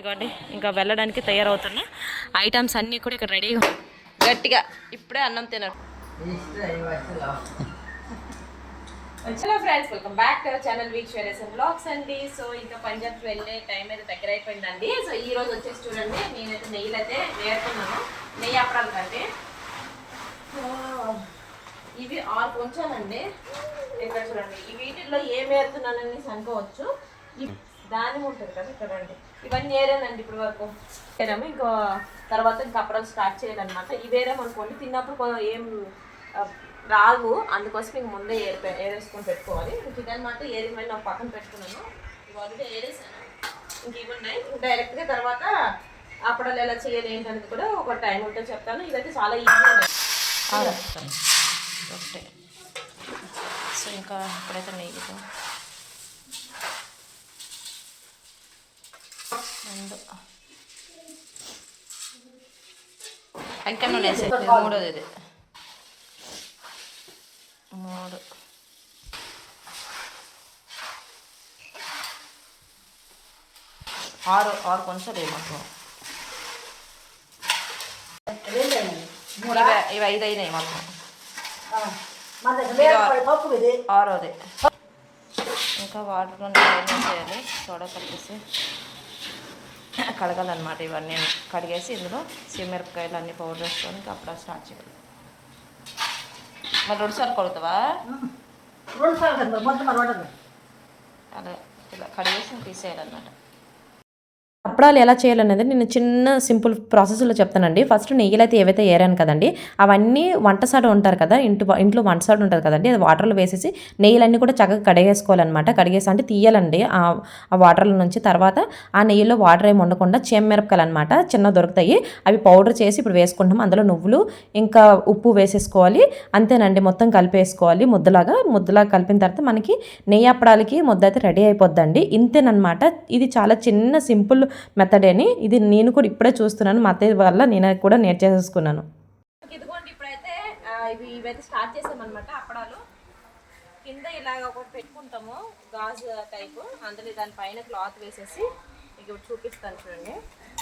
ఇగోండి ఇంకా వెళ్ళడానికి తయారవుతున్నా. ఐటమ్స్ అన్నీ కూడా ఇక్కడ రెడీగా గట్టిగా ఇప్పుడే అన్నం తినరు. Hello friends welcome back to channel week share and blogs అండి. సో ఇంకా పంజాబ్ వెళ్ళే టైం అయితే దగ్గర అయిపోయిందండి. సో ఈ రోజు వచ్చేసి చూడండి నేనైతే నెయ్యిలు అయితే వేరుకున్నాను. నెయ్యి అప్పడాలు కంటే ఇవి ఆరు కొంచాలండి ఇక్కడ చూడండి ఈ వీటిల్లో ఏం వేరుతున్నానని అనుకోవచ్చు దాని ఉంటుంది కదా ఇక్కడ అండి. ఇవన్నీ ఏరేనండి ఇప్పుడు వరకు. ఏరాము ఇంకో తర్వాత ఇంకా అప్పడాలు స్టార్ట్ చేయాలన్నమాట ఇవి అనుకోండి తిన్నప్పుడు ఏం రావు. అందుకోసం ఇంక ముందే ఏరి ఏరేసుకొని పెట్టుకోవాలి. ఇంక ఇదన్నమాట ఏరి మళ్ళీ నాకు పక్కన పెట్టుకున్నాను. ఆల్రెడీ ఏరేసాను. ఇంక ఇవి ఉన్నాయి. డైరెక్ట్గా తర్వాత అప్పడాలు ఎలా చేయాలి ఏంటనేది కూడా ఒక టైం ఉంటే చెప్తాను. ఇదైతే చాలా ఈజీ ఒకటే సో ఇంకా ఇప్పుడైతే నెయ్యి రెండు ఇంకా నూనె వేసేది మూడోది ఇది మూడు ఆరు ఆరు కొంచెం మాకు ఇవి ఇవి ఐదు అయినాయి మాకు ఆరోది ఇంకా వాటర్లో ఏం చేయాలి సోడా కలిపేసి కడగాలన్నమాట ఇవన్నీ కడిగేసి ఇందులో సిమిరపకాయలు అన్ని పౌడర్ వేసుకొని అప్పుడు స్టార్ట్ చేయాలి. మరి రెండు సార్లు కొడుతావా అలా ఇలా కడిగేసి తీసేయాలన్నమాట. అప్పడాలు ఎలా చేయాలనేది నేను చిన్న సింపుల్ ప్రాసెస్లో చెప్తానండి. ఫస్ట్ నెయ్యిలు అయితే ఏవైతే ఏరాను కదండి అవన్నీ వంట సాడు ఉంటారు కదా ఇంటి ఇంట్లో వంట సాడు ఉంటుంది కదండి అది వాటర్లో వేసేసి నెయ్యిలన్నీ కూడా చక్కగా కడిగేసుకోవాలన్నమాట. కడిగేసి అంటే తీయాలండి. ఆ వాటర్లో వాటర్ల నుంచి తర్వాత ఆ నెయ్యిలో వాటర్ ఏమి ఉండకుండా చెమ్మిరపకాయలు అనమాట చిన్న దొరుకుతాయి. అవి పౌడర్ చేసి ఇప్పుడు వేసుకుంటాం అందులో నువ్వులు ఇంకా ఉప్పు వేసేసుకోవాలి. అంతేనండి మొత్తం కలిపేసుకోవాలి. ముద్దలాగా ముద్దలాగా కలిపిన తర్వాత మనకి నెయ్యి అప్పడాలకి ముద్ద అయితే రెడీ అయిపోద్దండి. ఇంతేనమాట ఇది చాలా చిన్న సింపుల్ మెథడ్ అని ఇది నేను కూడా ఇప్పుడే చూస్తున్నాను. మా అత్తయ్య వల్ల నేను కూడా నేర్చేసేసుకున్నాను ఇదిగోండి ఇప్పుడైతే ఇవి ఇవైతే స్టార్ట్ చేసామన్నమాట. అప్పడాలు. కింద ఇలాగ ఒకటి పెట్టుకుంటాము. గాజు టైపు. అందులో దానిపైన క్లాత్ వేసేసి ఇక చూపిస్తాను చూడండి.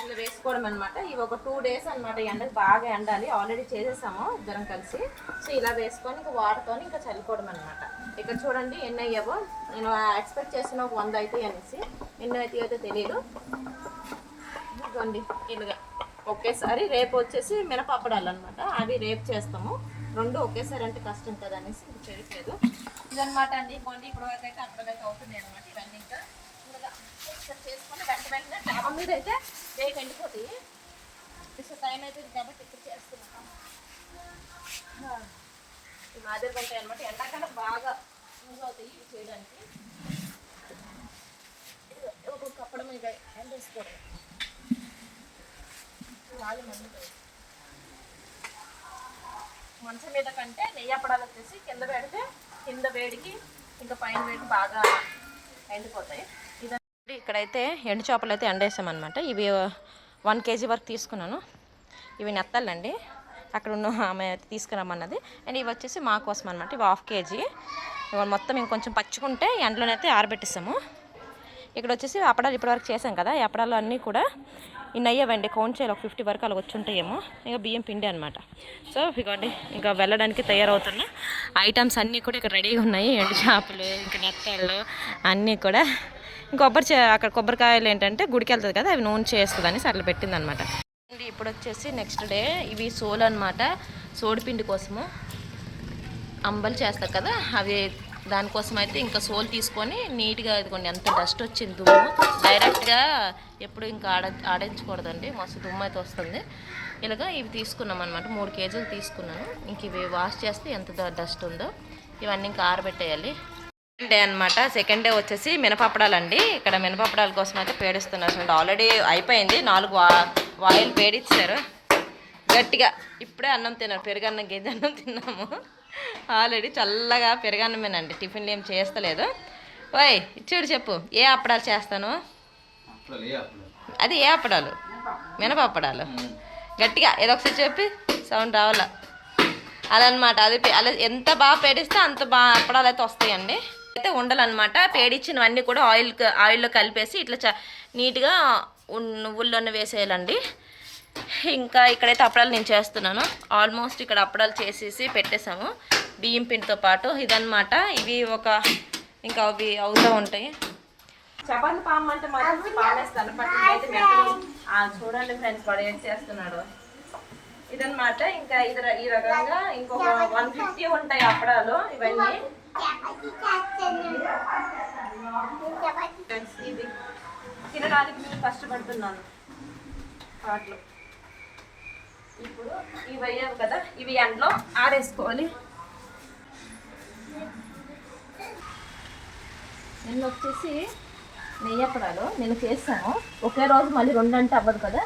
ఇలా వేసుకోవడం అనమాట ఇవి ఒక టూ డేస్ అనమాట ఎండకు బాగా ఎండాలి. ఆల్రెడీ చేసేసాము ఇద్దరం కలిసి. సో ఇలా వేసుకొని ఇంకా వాటర్తో ఇంకా చల్లుకోవడం అనమాట ఇక్కడ చూడండి ఎన్ని అయ్యావో. నేను ఎక్స్పెక్ట్ చేస్తున్నా ఒక వంద అయితే అనేసి. ఎన్ని అయితే అయితే తెలియదు. ఇదిగోండి ఇలాగా ఒకేసారి రేపు వచ్చేసి మినపప్పడాలు అనమాట అవి రేపు చేస్తాము. రెండు ఒకేసారి అంటే కష్టం కదా అనేసి ఇది చేయట్లేదు. ఇదనమాట అండి. ఇవ్వండి ఇప్పుడు అయితే అప్పటికైతే అవుతుంది అనమాట ఇవన్నీ ఇంకా. చేసుకుని చేసుకొని వెంట వెంటనే డాబా మీద అయితే వేగ వెళ్ళిపోతాయి సో టైం అవుతుంది కాబట్టి ఇక్కడ చేస్తున్నాం. ఈ మాదిరి ఉంటాయి అనమాట ఎండాకాలం బాగా యూజ్ అవుతాయి ఇవి చేయడానికి. ఒక్కొక్క అప్పడం మీద ఎండేసుకోవడం మంది మంచం మీద కంటే నెయ్యి అప్పడాలు వచ్చేసి కింద పెడితే కింద వేడికి ఇంకా పైన వేడికి బాగా ఎండిపోతాయి. ఇదండి ఇక్కడైతే ఎండు చేపలు అయితే ఎండేసామన్నమాట. ఇవి వన్ కేజీ వరకు తీసుకున్నాను. ఇవి నెత్తాలండి అక్కడ ఉన్న ఆమె తీసుకురమ్మన్నది. అండ్ ఇవి వచ్చేసి మా కోసం అనమాట ఇవి హాఫ్ కేజీ. ఇవి మొత్తం ఇంకొంచెం పచ్చుకుంటే ఎండలోనైతే ఆరబెట్టేసాము. ఇక్కడ వచ్చేసి అప్పడాలు ఇప్పటివరకు చేసాం కదా. ఈ అప్పడాలు అన్నీ కూడా ఇన్ని అయ్యావండి కౌంట్ చేయాలి ఒక ఫిఫ్టీ వరకు అలా వచ్చి ఉంటాయేమో ఇంకా బియ్యం పిండి అనమాట సో ఇదిగోండి ఇంకా వెళ్ళడానికి తయారవుతున్నా ఐటమ్స్ అన్నీ కూడా ఇక్కడ రెడీగా ఉన్నాయి. ఎండు చేపలు ఇంకా నెత్తళ్ళు అన్నీ కూడా. కొబ్బరి చే అక్కడ కొబ్బరికాయలు ఏంటంటే గుడికి వెళ్తుంది కదా అవి నూనె చేస్తుందని అట్లా పెట్టింది అనమాట ఇప్పుడు వచ్చేసి నెక్స్ట్ డే ఇవి సోలు అనమాట సోడిపిండి కోసము. అంబలు చేస్తారు కదా అవి దానికోసం అయితే ఇంకా సోల్ తీసుకొని నీట్గా ఇదిగోండి ఎంత డస్ట్ వచ్చింది దుమ్ము. డైరెక్ట్గా ఎప్పుడు ఇంకా ఆడ ఆడించకూడదండి మస్తు దుమ్ము అయితే వస్తుంది. ఇలాగా ఇవి తీసుకున్నాం అనమాట మూడు కేజీలు తీసుకున్నాను. ఇంక ఇవి వాష్ చేస్తే ఎంత డస్ట్ ఉందో ఇవన్నీ ఇంకా ఆరబెట్టేయాలి. సెకండ్ డే అనమాట సెకండ్ డే వచ్చేసి మినపప్పడాలండి. ఇక్కడ మినపప్పడాల కోసం అయితే పేడిస్తున్నారు ఆల్రెడీ అయిపోయింది. నాలుగు వా వాయిల్ పేడిచ్చారు. గట్టిగా ఇప్పుడే అన్నం తిన్నారు పెరుగన్నం గేదె అన్నం తిన్నాము. ఆల్రెడీ చల్లగా పెరుగన్నమేనండి. టిఫిన్లు ఏం చేస్తలేదు. ఓయ్ ఇచ్చాడు చెప్పు. ఏ అప్పడాలు చేస్తాను? అది ఏ అప్పడాలు? మినపప్పడాలు గట్టిగా ఏదో ఒకసారి చెప్పి సౌండ్ రావాలా? అలా అనమాట అది అలా ఎంత బాగా పేడిస్తే అంత బాగా అప్పడాలు అయితే వస్తాయండి. అయితే ఉండాలన్నమాట. పేడిచ్చినవన్నీ కూడా ఆయిల్ ఆయిల్లో కలిపేసి ఇట్లా చ నీట్గా నువ్వుల్లోనే వేసేయాలండి. ఇంకా ఇక్కడైతే అప్పడాలు నేను చేస్తున్నాను. ఆల్మోస్ట్ ఇక్కడ అప్పడాలు చేసేసి పెట్టేశాము. బియ్యం పిండితో పాటు ఇదన్నమాట. ఇవి ఒక ఇంకా అవి అవుతూ ఉంటాయి. చపాతి పాము అంటే మాత్రం చూడండి ఫ్రెండ్స్ వాడు ఏం చేస్తున్నాడు. ఇదన్నమాట. ఇంకా ఇది ఈ రకంగా ఇంకొక వన్ ఫిఫ్టీ ఉంటాయి అప్పడాలు. ఇవన్నీ. ఫ్రెండ్స్ ఇది తినడానికి నేను కష్టపడుతున్నాను. వాటిలో. ఇప్పుడు ఇవి అయ్యావు కదా ఇవి ఎండలో ఆరేసుకోవాలి. నిన్న వచ్చేసి నెయ్యి అప్పడాలు నేను చేస్తాను ఒకే రోజు మళ్ళీ రెండు అంటే అవ్వదు కదా.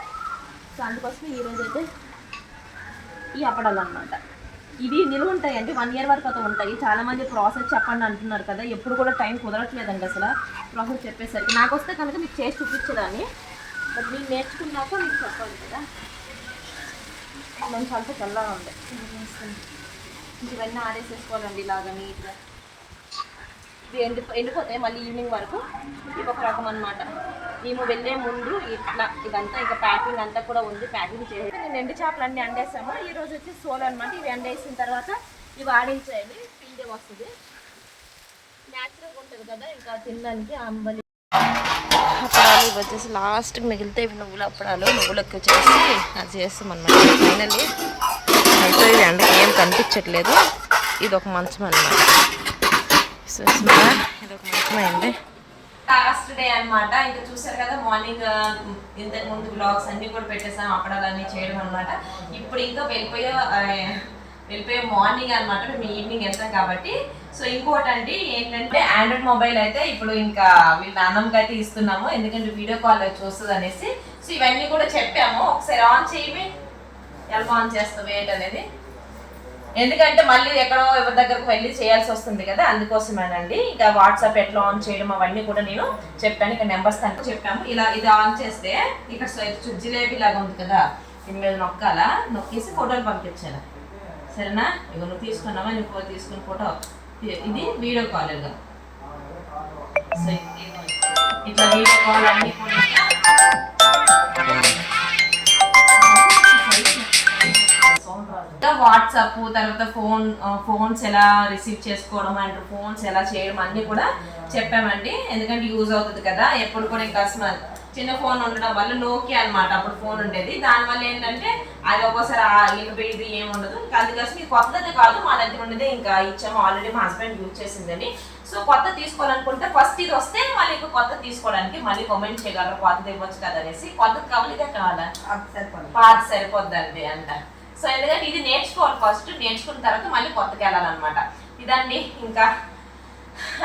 సో అందుకోసం ఈ అయితే ఈ అప్పడాలు అనమాట ఇవి నిలువ ఉంటాయండి వన్ ఇయర్ వరకు అయితే ఉంటాయి. చాలామంది ప్రాసెస్ చెప్పండి అంటున్నారు కదా. ఎప్పుడు కూడా టైం కుదరట్లేదండి అసలు. ప్రాసెస్ చెప్పేసరికి నాకు వస్తే కనుక మీకు చేసి చూపించదాన్ని బట్ నేను నేర్చుకున్నాక మీకు చెప్పాలి కదా. మంచి అంత చల్లగా ఉంది. ఇవన్నీ ఆడేసేసుకోవాలండి ఇలాగ నీట్గా. ఇవి ఎండి ఎండిపోతాయి మళ్ళీ ఈవినింగ్ వరకు ఇది ఒక రకం అనమాట మేము వెళ్ళే ముందు ఇట్లా ఇదంతా ఇంకా ప్యాకింగ్ అంతా కూడా ఉంది. ప్యాకింగ్ చేసి నేను ఎండు చేపలు అన్నీ అండేసాము. ఈ రోజు వచ్చి సోలు అనమాట ఇవి అండేసిన తర్వాత ఇవి ఆడించేయాలి పిండి వస్తుంది. న్యాచురల్గా ఉంటుంది కదా ఇంకా తినడానికి అంబలి. అప్పడాలు ఇవి వచ్చేసి లాస్ట్ మిగిలితే ఇవి నువ్వులు అప్పడాలు నువ్వులకి వచ్చేసి అది చేస్తాం అనమాట ఫైనల్లీ అయితే ఇది ఎండకి ఏం కనిపించట్లేదు. ఇది ఒక మంచం అనమాట చూస్తున్నారా? ఇది ఒక మంచం లాస్ట్ డే అన్నమాట. ఇంకా చూసారు కదా మార్నింగ్ ఇంతకు ముందు బ్లాగ్స్ అన్ని కూడా పెట్టేసాం అప్పడాలన్నీ చేయడం అన్నమాట. ఇప్పుడు ఇంకా వెళ్ళిపోయే వెళ్ళిపోయే మార్నింగ్ అనమాట మేము ఈవినింగ్ వెళ్తాం కాబట్టి. సో ఇంకోటి అండి ఏంటంటే ఆండ్రాయిడ్ మొబైల్ అయితే ఇప్పుడు ఇంకా వీళ్ళ అన్నంకి అయితే ఇస్తున్నాము ఎందుకంటే వీడియో కాల్ చూస్తుంది అనేసి. సో ఇవన్నీ కూడా చెప్పాము ఒకసారి ఆన్ చేయమి ఎలా ఆన్ చేస్తాం ఏంటనేది ఎందుకంటే మళ్ళీ ఎక్కడో ఎవరి దగ్గరకు వెళ్ళి చేయాల్సి వస్తుంది కదా అందుకోసమేనండి. ఇంకా వాట్సాప్ ఎట్లా ఆన్ చేయడం అవన్నీ కూడా నేను చెప్పాను ఇక నెంబర్స్ కనుక చెప్పాము. ఇలా ఇది ఆన్ చేస్తే ఇక్కడ జిలేబీ లాగా ఉంది కదా దీని మీద నొక్కాలా? నొక్కేసి ఫోటోలు పంపించాను సరేనా? ఇక నువ్వు తీసుకున్నావా? నువ్వు ఫోటో తీసుకున్న ఫోటో ఇది వీడియో కాల్ ఇలా సో ఇట్లా వీడియో కాల్ అన్ని కూడా ఇంకా వాట్సాప్ తర్వాత ఫోన్ ఫోన్స్ ఎలా రిసీవ్ చేసుకోవడం అండ్ ఫోన్స్ ఎలా చేయడం అన్ని కూడా చెప్పామండి. ఎందుకంటే యూజ్ అవుతుంది కదా ఎప్పుడు కూడా ఇంకా అసలు చిన్న ఫోన్ ఉండడం వల్ల నోకియా అన్నమాట అప్పుడు ఫోన్ ఉండేది. దానివల్ల ఏంటంటే అది ఒక్కోసారి ఇది ఏమి ఉండదు. ఇంకా అందుకోసం ఇది కొత్తది కాదు మా దగ్గర ఉండేది ఇంకా ఇచ్చాము. ఆల్రెడీ మా హస్బెండ్ యూజ్ చేసిందని సో కొత్త తీసుకోవాలనుకుంటే ఫస్ట్ ఇది వస్తే మళ్ళీ ఇంకా కొత్త తీసుకోవడానికి మళ్ళీ కామెంట్ చేయగలరు. కొత్తది ఇవ్వచ్చు కదా అనేసి. కొత్తది కావాలి ఇదే కావాలా? పాత సరిపోద్దండి అంట. సో ఎందుకంటే ఇది నేర్చుకోవాలి ఫస్ట్ నేర్చుకున్న తర్వాత మళ్ళీ కొత్తకి వెళ్ళాలన్నమాట ఇదండి ఇంకా.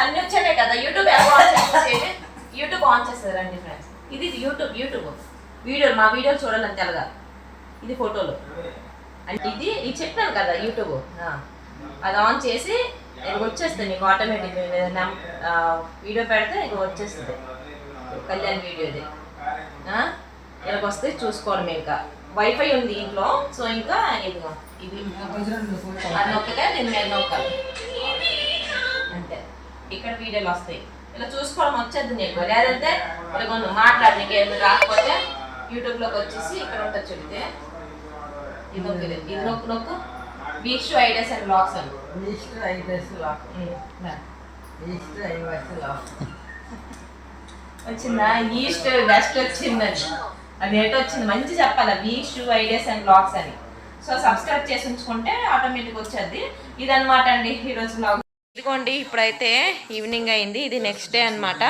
అన్ని వచ్చానే కదా యూట్యూబ్ ఎలా ఆన్ చేసేది యూట్యూబ్ ఆన్ చేస్తుంది ఫ్రెండ్స్ ఇది యూట్యూబ్ యూట్యూబ్ వీడియోలు మా వీడియోలు చూడాలని తెలగా ఇది ఫోటోలు. ఇది ఇది చెప్పాను కదా యూట్యూబ్ అది ఆన్ చేసి వచ్చేస్తుంది నీకు ఆటోమేటిక్ వీడియో పెడితే ఇది వచ్చేస్తుంది. కళ్యాణ్ వీడియో ఇది ఇలాగ వస్తే చూసుకోవడం ఇంకా. వైఫై ఉంది ఇంట్లో సో ఇంకా ఇదిగో ఇది. అది నొక్కగా దీని మీద నొక్కాలి అంతే. ఇక్కడ వీడియోలు వస్తాయి. ఇలా చూసుకోవడం వచ్చేది నీకు లేదంటే ఇలా నువ్వు మాట్లాడి నీకు ఏమి రాకపోతే యూట్యూబ్లోకి వచ్చేసి ఇక్కడ ఉంటుంది చెప్తే ఇది నొక్కు ఇది. నొక్కు నొక్కు. వీక్షు ఐడియాస్ అండ్ బ్లాగ్స్ అని. ఉమ్, రా. వచ్చిందా? ఈస్ట్ వెస్ట్ వచ్చిందని. అది ఎటు వచ్చింది? మంచి చెప్పాలి? వీస్ట్ ఐడియాస్ అండ్ బ్లాగ్స్ అని. సో సబ్స్క్రైబ్ చేసి ఉంచుకుంటే ఆటోమేటిక్ వచ్చేది. ఇదన్నమాట అండి ఈరోజు బ్లాగ్ ఇదిగోండి ఇప్పుడైతే ఈవినింగ్ అయింది. ఇది నెక్స్ట్ డే అన్నమాట.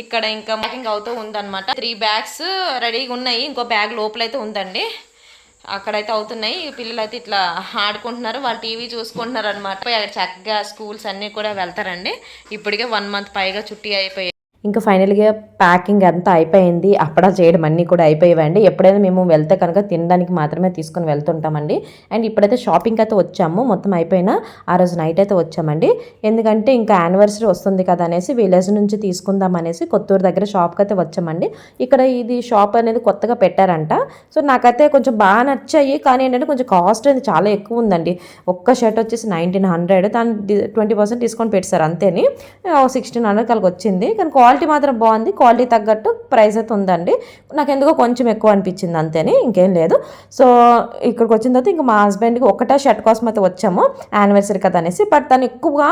ఇక్కడ ఇంకా మేకింగ్ అవుతూ ఉందన్నమాట. త్రీ బ్యాగ్స్ రెడీగా ఉన్నాయి. ఇంకో బ్యాగ్ లోపలైతే ఉందండి. అక్కడైతే అవుతున్నాయి. పిల్లలు అయితే ఇట్లా ఆడుకుంటున్నారు. వాళ్ళు టీవీ చూసుకుంటున్నారు అనమాట చక్కగా స్కూల్స్ అన్నీ కూడా వెళ్తారండి. ఇప్పటికే వన్ మంత్ పైగా చుట్టి అయిపోయాయి. ఇంకా ఫైనల్గా ప్యాకింగ్ అంతా అయిపోయింది. అప్పడా చేయడం అన్నీ కూడా అయిపోయేవండి. ఎప్పుడైనా మేము వెళ్తే కనుక తినడానికి మాత్రమే తీసుకొని వెళ్తుంటామండి. అండ్ ఇప్పుడైతే షాపింగ్ అయితే వచ్చాము. మొత్తం అయిపోయినా ఆ రోజు నైట్ అయితే వచ్చామండి. ఎందుకంటే ఇంకా యానివర్సరీ వస్తుంది కదా అనేసి విలేజ్ నుంచి తీసుకుందాం అనేసి కొత్తూరు దగ్గర షాప్కి అయితే వచ్చామండి. ఇక్కడ ఇది షాప్ అనేది కొత్తగా పెట్టారంట. సో నాకైతే కొంచెం బాగా నచ్చాయి. కానీ ఏంటంటే కొంచెం కాస్ట్ అనేది చాలా ఎక్కువ ఉందండి. ఒక్క షర్ట్ వచ్చేసి నైన్టీన్ హండ్రెడ్. దాని ట్వంటీ పర్సెంట్ డిస్కౌంట్ పెట్టారు. అంతేని. సిక్స్టీన్ హండ్రెడ్ కలిగి వచ్చింది. కానీ క్వాలిటీ క్వాలిటీ మాత్రం బాగుంది. క్వాలిటీ తగ్గట్టు ప్రైస్ అయితే ఉందండి. నాకు ఎందుకో కొంచెం ఎక్కువ అనిపించింది అంతేని ఇంకేం లేదు. సో ఇక్కడికి వచ్చిన తర్వాత ఇంకా మా హస్బెండ్కి ఒకటే షర్ట్ కోసం అయితే వచ్చాము యానివర్సరీ కదా అనేసి. బట్ తను ఎక్కువగా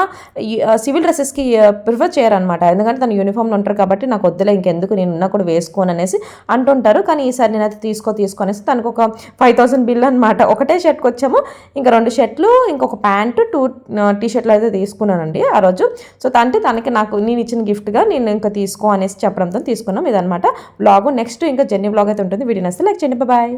సివిల్ డ్రెస్సెస్కి ప్రిఫర్ చేయరనమాట ఎందుకంటే తను యూనిఫామ్లో ఉంటారు కాబట్టి నాకు వద్దులే ఇంకెందుకు నేను ఉన్నా కూడా వేసుకోను అనేసి అంటుంటారు. కానీ ఈసారి నేనైతే తీసుకో తీసుకో అనేసి తనకు ఒక ఫైవ్ థౌసండ్ బిల్ అనమాట ఒకటే షర్ట్కి వచ్చాము. ఇంకా రెండు షర్ట్లు ఇంకొక ప్యాంటు టూ టీ షర్ట్లు అయితే తీసుకున్నానండి ఆ రోజు. సో అంటే తనకి నాకు నేను ఇచ్చిన గిఫ్ట్గా నేను ఇంకా తీసుకో అనేసి చెప్పడంతో తీసుకున్నాం. ఇదనమాట బ్లాగ్ నెక్స్ట్ ఇంకా జర్నీ బ్లాగ్ అయితే ఉంటుంది. వీడియో నచ్చితే లైక్ చేయండి. బాయ్